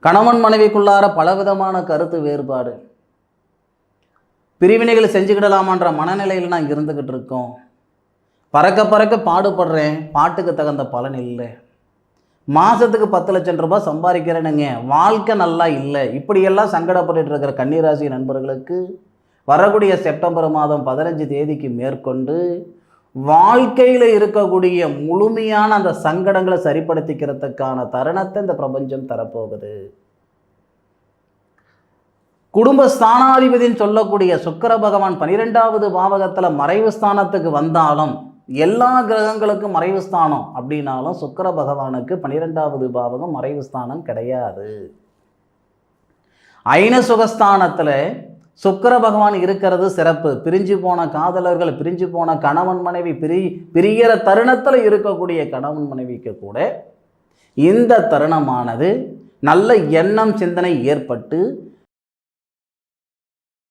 கணவன் மனைவிக்குள்ளார பலவிதமான கருத்து வேறுபாடு. பிரிவினைகளை செஞ்சுக்கிடலாமான்ற மனநிலையில் நான் இருந்துக்கிட்டு இருக்கோம். பறக்க பறக்க பாடுபடுறேன். பாட்டுக்கு தகுந்த பலன் இல்லை. மாதத்துக்கு பத்து லட்சம் ரூபாய் சம்பாதிக்கிறேனுங்க. வாழ்க்கை நல்லா இல்லை. இப்படியெல்லாம் சங்கடப்பட்டு இருக்கிற கன்னிராசி நண்பர்களுக்கு வரக்கூடிய செப்டம்பர் மாதம் பதினஞ்சு தேதிக்கு மேற்கொண்டு வாழ்க்கையில் இருக்கக்கூடிய முழுமையான அந்த சங்கடங்களை சரிப்படுத்திக்கிறதுக்கான தருணத்தை இந்த பிரபஞ்சம் தரப்போகுது. குடும்ப ஸ்தானாதிபதின்னு சொல்லக்கூடிய சுக்கர பகவான் பனிரெண்டாவது பாவகத்தில் மறைவு ஸ்தானத்துக்கு வந்தாலும் எல்லா கிரகங்களுக்கும் மறைவு ஸ்தானம் அப்படின்னாலும் சுக்கர பகவானுக்கு பனிரெண்டாவது பாவகம் மறைவு ஸ்தானம் கிடையாது. ஐன சுகஸ்தானத்தில் சுக்கிர பகவான் இருக்கிறது சிறப்பு. பிரிஞ்சு போன காதலர்கள் பிரிஞ்சு போன கணவன் மனைவி பிரி பிரிகிற தருணத்தில் இருக்கக்கூடிய கணவன் மனைவிக்கு கூட இந்த தருணமானது நல்ல எண்ணம் சிந்தனை ஏற்பட்டு